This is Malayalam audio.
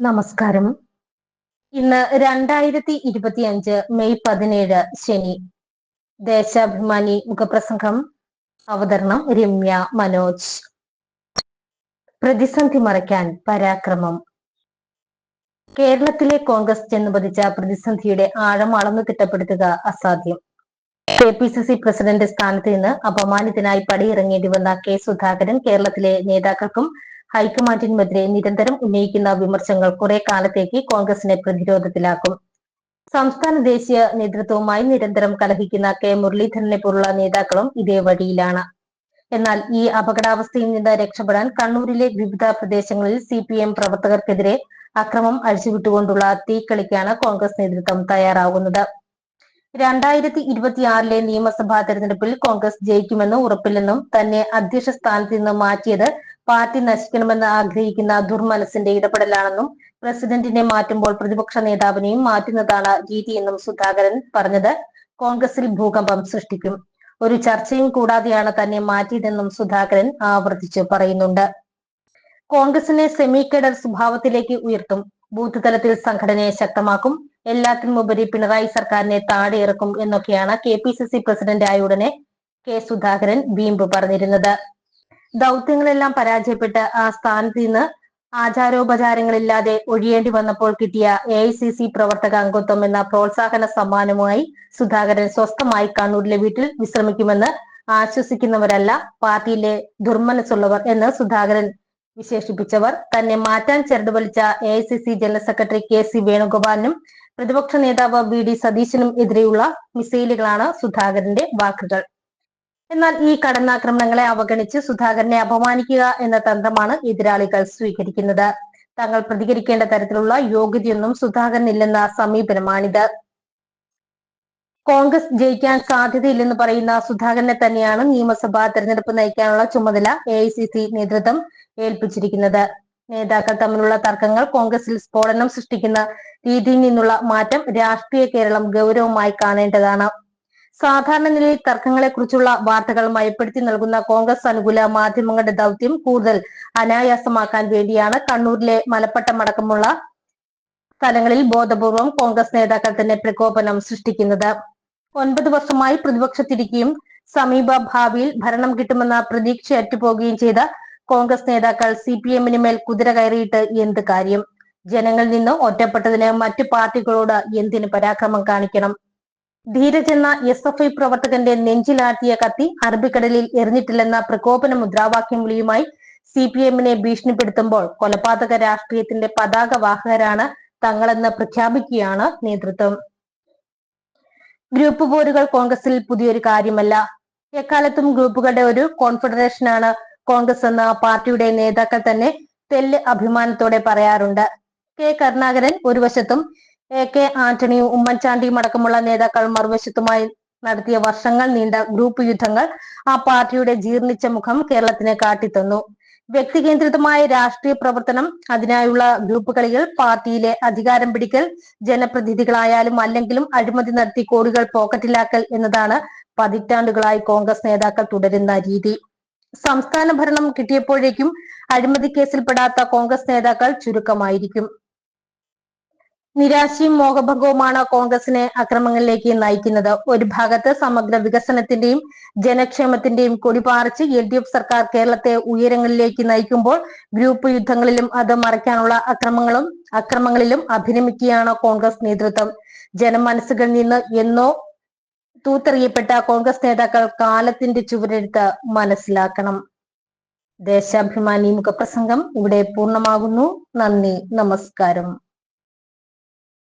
നമസ്കാരം. ഇന്ന് രണ്ടായിരത്തി ഇരുപത്തി അഞ്ച് മെയ് പതിനേഴ് ശനി. ദേശാഭിമാനി മുഖപ്രസംഗം. അവതരണം രമ്യ മനോജ്. പ്രതിസന്ധി മറയ്ക്കാൻ പരാക്രമം. കേരളത്തിലെ കോൺഗ്രസ് ചെന്നുപതിച്ച പ്രതിസന്ധിയുടെ ആഴം അളന്നു തിട്ടപ്പെടുത്തുക അസാധ്യം. K P C C president സ്ഥാനത്ത് നിന്ന് അപമാനിതനായി പടിയിറങ്ങേണ്ടി വന്ന കെ സുധാകരൻ കേരളത്തിലെ നേതാക്കൾക്കും ഹൈക്കമാൻഡിനുമെതിരെ നിരന്തരം ഉന്നയിക്കുന്ന വിമർശങ്ങൾ കുറെ കാലത്തേക്ക് കോൺഗ്രസിനെ പ്രതിരോധത്തിലാക്കും. സംസ്ഥാന ദേശീയ നേതൃത്വവുമായി നിരന്തരം കലഹിക്കുന്ന കെ മുരളീധരനെ പോലുള്ള നേതാക്കളും ഇതേ വഴിയിലാണ്. എന്നാൽ ഈ അപകടാവസ്ഥയിൽ നിന്ന് രക്ഷപ്പെടാൻ കണ്ണൂരിലെ വിവിധ പ്രദേശങ്ങളിൽ സി പി എം പ്രവർത്തകർക്കെതിരെ അക്രമം അഴിച്ചുവിട്ടുകൊണ്ടുള്ള തീക്കളിക്കാണ് കോൺഗ്രസ് നേതൃത്വം തയ്യാറാകുന്നത് രണ്ടായിരത്തി ഇരുപത്തിയാറിലെ നിയമസഭാ തെരഞ്ഞെടുപ്പിൽ കോൺഗ്രസ് ജയിക്കുമെന്ന് ഉറപ്പില്ലെന്നും തന്നെ അധ്യക്ഷ സ്ഥാനത്ത് നിന്ന് മാറ്റിയത് പാർട്ടി നശിക്കണമെന്ന് ആഗ്രഹിക്കുന്ന ദുർമനസിന്റെ ഇടപെടലാണെന്നും പ്രസിഡന്റിനെ മാറ്റുമ്പോൾ പ്രതിപക്ഷ നേതാവിനെയും മാറ്റുന്നതാണ് രീതിയെന്നും സുധാകരൻ പറഞ്ഞത്. കോൺഗ്രസിൽ ഭൂകമ്പം സൃഷ്ടിക്കും. ഒരു ചർച്ചയും കൂടാതെയാണ് തന്നെ മാറ്റിയതെന്നും സുധാകരൻ ആവർത്തിച്ച് പറയുന്നുണ്ട്. കോൺഗ്രസിനെ സെമി കേഡർ സ്വഭാവത്തിലേക്ക് ഉയർത്തും. ബൂത്ത് തലത്തിൽ സംഘടനയെ ശക്തമാക്കും. എല്ലാത്തിനുമുപരി പിണറായി സർക്കാരിനെ താഴെ ഇറക്കും എന്നൊക്കെയാണ് കെ പി സി സി പ്രസിഡന്റായ ഉടനെ കെ സുധാകരൻ വീമ്പ് പറഞ്ഞിരുന്നത്. ദൗത്യങ്ങളെല്ലാം പരാജയപ്പെട്ട് ആ സ്ഥാനത്ത് നിന്ന് ആചാരോപചാരങ്ങളില്ലാതെ ഒഴിയേണ്ടി വന്നപ്പോൾ കിട്ടിയ എ ഐ സി സി പ്രവർത്തക അംഗത്വം എന്ന പ്രോത്സാഹന സമ്മാനവുമായി സുധാകരൻ സ്വസ്ഥമായി കണ്ണൂരിലെ വീട്ടിൽ വിശ്രമിക്കുമെന്ന് ആശ്വസിക്കുന്നവരല്ല പാർട്ടിയിലെ ദുർമനസ്സുള്ളവർ എന്ന് സുധാകരൻ വിശേഷിപ്പിച്ചവർ. തന്നെ മാറ്റാൻ ചെറുത് വലിച്ച A I C C general secretary K C വേണുഗോപാലിനും പ്രതിപക്ഷ നേതാവ് വി ഡി സതീശനും എതിരെയുള്ള മിസൈലുകളാണ് സുധാകരന്റെ വാക്കുകൾ. എന്നാൽ ഈ കടന്നാക്രമണങ്ങളെ അവഗണിച്ച് സുധാകരനെ അപമാനിക്കുക എന്ന തന്ത്രമാണ് എതിരാളികൾ സ്വീകരിക്കുന്നത്. തങ്ങൾ പ്രതികരിക്കേണ്ട തരത്തിലുള്ള യോഗ്യതയൊന്നും സുധാകരനില്ലെന്ന സമീപനമാണിത്. കോൺഗ്രസ് ജയിക്കാൻ സാധ്യതയില്ലെന്ന് പറയുന്ന സുധാകരനെ തന്നെയാണ് നിയമസഭാ തെരഞ്ഞെടുപ്പ് നയിക്കാനുള്ള ചുമതല എ നേതൃത്വം ഏൽപ്പിച്ചിരിക്കുന്നത്. നേതാക്കൾ തമ്മിലുള്ള തർക്കങ്ങൾ കോൺഗ്രസിൽ സ്ഫോടനം സൃഷ്ടിക്കുന്ന രീതിയിൽ നിന്നുള്ള മാറ്റം രാഷ്ട്രീയ കേരളം ഗൗരവമായി കാണേണ്ടതാണ്. സാധാരണ നിലയിൽ തർക്കങ്ങളെക്കുറിച്ചുള്ള വാർത്തകൾ മയപ്പെടുത്തി നൽകുന്ന കോൺഗ്രസ് അനുകൂല മാധ്യമങ്ങളുടെ ദൗത്യം കൂടുതൽ അനായാസമാക്കാൻ വേണ്ടിയാണ് കണ്ണൂരിലെ മലപ്പട്ടം അടക്കമുള്ള സ്ഥലങ്ങളിൽ ബോധപൂർവം കോൺഗ്രസ് നേതാക്കൾ തന്നെ പ്രകോപനം സൃഷ്ടിക്കുന്നത്. ഒൻപത് വർഷമായി പ്രതിപക്ഷത്തിരിക്കുകയും സമീപ ഭാവിയിൽ ഭരണം കിട്ടുമെന്ന പ്രതീക്ഷ അറ്റുപോകുകയും ചെയ്ത കോൺഗ്രസ് നേതാക്കൾ സി പി എമ്മിന് മേൽ കുതിര കയറിയിട്ട് എന്ത് കാര്യം? ജനങ്ങളിൽ നിന്ന് ഒറ്റപ്പെട്ടതിന് മറ്റു പാർട്ടികളോട് എന്തിന് പരാക്രമം കാണിക്കണം? ധീരജെന്ന എസ് എഫ് ഐ പ്രവർത്തകന്റെ നെഞ്ചിലാട്ടിയ കത്തി അറബിക്കടലിൽ എറിഞ്ഞിട്ടില്ലെന്ന പ്രകോപന മുദ്രാവാക്യം വിളിയുമായി സി പി എമ്മിനെ ഭീഷണിപ്പെടുത്തുമ്പോൾ കൊലപാതക രാഷ്ട്രീയത്തിന്റെ പതാക വാഹകരാണ് തങ്ങളെന്ന് പ്രഖ്യാപിക്കുകയാണ് നേതൃത്വം. ഗ്രൂപ്പ് പോരുകൾ കോൺഗ്രസിൽ പുതിയൊരു കാര്യമല്ല. എക്കാലത്തും ഗ്രൂപ്പുകളുടെ ഒരു കോൺഫെഡറേഷനാണ് കോൺഗ്രസ് എന്ന പാർട്ടിയുടെ നേതാക്കൾ തന്നെ തെല്ല് അഭിമാനത്തോടെ പറയാറുണ്ട്. കെ കരുണാകരൻ ഒരു വശത്തും എ കെ ആന്റണിയും ഉമ്മൻചാണ്ടിയും അടക്കമുള്ള നേതാക്കൾ മറുവശത്തുമായി നടത്തിയ വർഷങ്ങൾ നീണ്ട ഗ്രൂപ്പ് യുദ്ധങ്ങൾ ആ പാർട്ടിയുടെ ജീർണിച്ച മുഖം കേരളത്തിന് കാട്ടിത്തന്നു. വ്യക്തികേന്ദ്രിതമായ രാഷ്ട്രീയ പ്രവർത്തനം അതിനായുള്ള ഗ്രൂപ്പ് കളികൾ പാർട്ടിയിലെ അധികാരം പിടിക്കൽ ജനപ്രതിനിധികളായാലും അല്ലെങ്കിലും അഴിമതി നടത്തി കോടികൾ പോക്കറ്റിലാക്കൽ എന്നതാണ് പതിറ്റാണ്ടുകളായി കോൺഗ്രസ് നേതാക്കൾ തുടരുന്ന രീതി. സംസ്ഥാന ഭരണം കിട്ടിയപ്പോഴേക്കും അഴിമതി കേസിൽപ്പെടാത്ത കോൺഗ്രസ് നേതാക്കൾ ചുരുക്കമായിരിക്കും. നിരാശയും മോഹഭംഗവുമാണ് കോൺഗ്രസിനെ അക്രമങ്ങളിലേക്ക് നയിക്കുന്നത്. ഒരു ഭാഗത്ത് സമഗ്ര വികസനത്തിന്റെയും ജനക്ഷേമത്തിന്റെയും കൊടിപാറിച്ച് എൽ ഡി എഫ് സർക്കാർ കേരളത്തെ ഉയരങ്ങളിലേക്ക് നയിക്കുമ്പോൾ ഗ്രൂപ്പ് യുദ്ധങ്ങളിലും അത് മറയ്ക്കാനുള്ള അക്രമങ്ങളും അക്രമങ്ങളിലും അഭിനമിക്കുകയാണ് കോൺഗ്രസ് നേതൃത്വം. ജനമനസ്സുകളിൽ നിന്ന് എന്നോ തൂത്തെറിയപ്പെട്ട കോൺഗ്രസ് നേതാക്കൾ കാലത്തിന്റെ ചുവരെടുത്ത് മനസ്സിലാക്കണം. ദേശാഭിമാനി മുഖപ്രസംഗം ഇവിടെ പൂർണമാകുന്നു. നന്ദി നമസ്കാരം.